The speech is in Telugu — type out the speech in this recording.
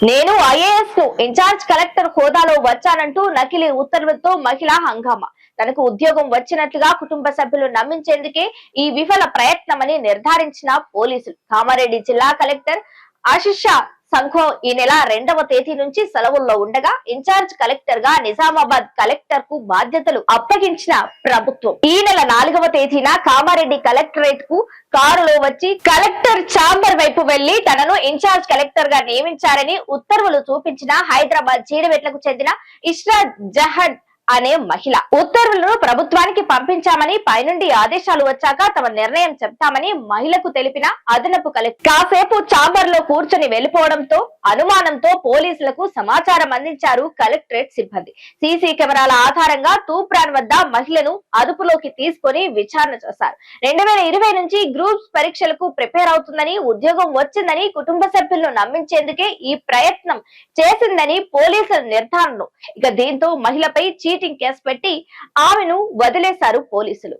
నేను ఐఏఎస్ను ఇన్ఛార్జ్ కలెక్టర్ హోదాలో వచ్చానంటూ నకిలీ ఉత్తర్వులతో మహిళ హంగామా. తనకు ఉద్యోగం వచ్చినట్లుగా కుటుంబ సభ్యులు నమ్మించేందుకే ఈ విఫల ప్రయత్నమని నిర్ధారించిన పోలీసులు. కామారెడ్డి జిల్లా కలెక్టర్ ఆశిష్ సంఘం ఈ నెల రెండవ తేదీ నుంచి సెలవుల్లో ఉండగా ఇన్ఛార్జ్ కలెక్టర్గా నిజామాబాద్ కలెక్టర్కు బాధ్యతలు అప్పగించిన ప్రభుత్వం. ఈ నెల నాలుగవ తేదీన కామారెడ్డి కలెక్టరేట్కు కారులో వచ్చి కలెక్టర్ ఛాంబర్ వైపు వెళ్ళి తనను ఇన్ఛార్జ్ కలెక్టర్గా నియమించారని ఉత్తర్వులు చూపించిన హైదరాబాద్ జీడిమెట్లకు చెందిన ఇష్రా జహన్ అనే మహిళ ఉత్తర్వులను ప్రభుత్వానికి పంపించామని పైనుండి ఆదేశాలు వచ్చాక తమ నిర్ణయం చెప్తామని మహిళకు తెలిపిన అదనపు కలెక్టర్. కాసేపు చాంబర్లో కూర్చొని వెళ్ళిపోవడంతో అనుమానంతో పోలీసులకు సమాచారం అందించారు కలెక్టరేట్ సిబ్బంది. సీసీ కెమెరాల ఆధారంగా తూప్రాన్ వద్ద మహిళను అదుపులోకి తీసుకొని విచారణ చేశారు. రెండు వేల ఇరవై నుంచి గ్రూప్స్ పరీక్షలకు ప్రిపేర్ అవుతుందని ఉద్యోగం వచ్చిందని కుటుంబ సభ్యులను నమ్మించేందుకే ఈ ప్రయత్నం చేసిందని పోలీసుల నిర్ధారణలు. ఇక దీంతో మహిళపై చీటింగ్ కేసు పెట్టి ఆమెను వదిలేశారు పోలీసులు.